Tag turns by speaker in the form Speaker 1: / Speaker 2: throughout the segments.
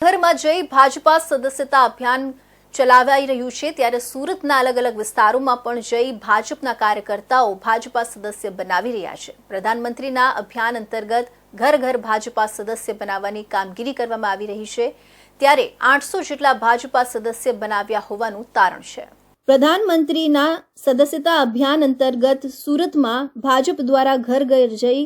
Speaker 1: ઘરમાં જઈ ભાજપા સદસ્યતા અભિયાન ચલાવાઈ રહ્યું છે ત્યારે સુરતના અલગ અલગ વિસ્તારોમાં પણ જઈ ભાજપના કાર્યકર્તાઓ ભાજપા સદસ્ય બનાવી રહ્યા છે. પ્રધાનમંત્રીના અભિયાન અંતર્ગત ઘર ઘર ભાજપા સદસ્ય બનાવવાની કામગીરી કરવામાં આવી રહી છે. ત્યારે આઠસો જેટલા ભાજપા સદસ્ય બનાવ્યા હોવાનું તારણ છે. પ્રધાનમંત્રીના સદસ્યતા અભિયાન અંતર્ગત સુરતમાં ભાજપ દ્વારા ઘર ઘર જઈ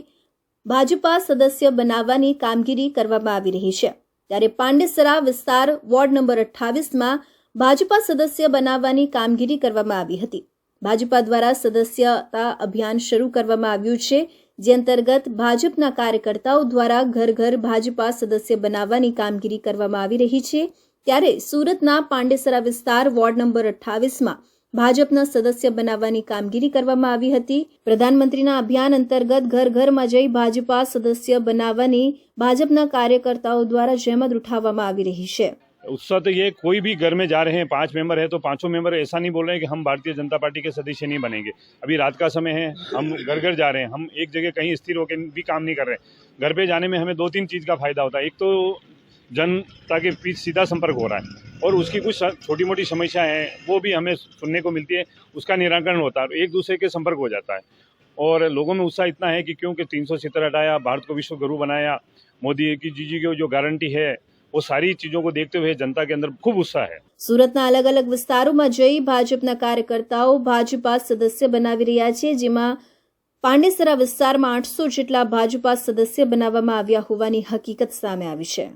Speaker 1: ભાજપા સદસ્ય બનાવવાની કામગીરી કરવામાં આવી રહી છે. ત્યારે પાંડેસરા વિસ્તાર વોર્ડ નંબર અઠ્ઠાવીસમાં ભાજપા સદસ્ય બનાવવાની કામગીરી કરવામાં આવી હતી. ભાજપા દ્વારા સદસ્યતા અભિયાન શરૂ કરવામાં આવ્યું છે, જે અંતર્ગત ભાજપના કાર્યકર્તાઓ દ્વારા ઘર ઘર ભાજપા સદસ્ય બનાવવાની કામગીરી કરવામાં આવી રહી છે. ત્યારે સુરતના પાંડેસરા વિસ્તાર વોર્ડ નંબર અઠ્ઠાવીસમાં ભાજપના સદસ્ય બનાવવાની કામગીરી કરવામાં આવી હતી પ્રધાનમંત્રીના અભિયાન અંતર્ગત ઘર ઘરમાં જઈ ભાજપા સદસ્ય બનાવવાની ભાજપના કાર્યકર્તાઓ દ્વારા જહેમત ઉઠાવવામાં આવી રહી છે
Speaker 2: उत्साह तो ये कोई भी घर में जा रहे हैं पांच मेंबर है तो पांचों मेंबर ऐसा नहीं बोल रहे हैं कि हम भारतीय जनता पार्टी के सदस्य नहीं बनेंगे अभी रात का समय है हम घर घर जा रहे हैं हम एक जगह कहीं स्थिर होकर भी काम नहीं कर रहे घर पे जाने में हमें दो तीन चीज़ का फायदा होता है एक तो जनता के बीच सीधा संपर्क हो रहा है और उसकी कुछ छोटी मोटी समस्या है वो भी हमें सुनने को मिलती है उसका निराकरण होता है और एक दूसरे के संपर्क हो जाता है और लोगों में उत्साह इतना है कि क्योंकि तीन सौ सितर हटाया भारत को विश्व गुरु बनाया मोदी की जी जी की जो गारंटी है वो सारी चीज़ों को देखते हुए जनता के अंदर खूब उत्साह है
Speaker 1: સુરતના અલગ અલગ વિસ્તારોમાં જઈ ભાજપના કાર્યકર્તાઓ ભાજપા સદસ્ય બનાવી રહ્યા છે જેમાં પાંડેસરા વિસ્તારમાં આઠસો જેટલા ભાજપા સદસ્ય બનાવવામાં આવ્યા હોવાની હકીકત સામે આવી છે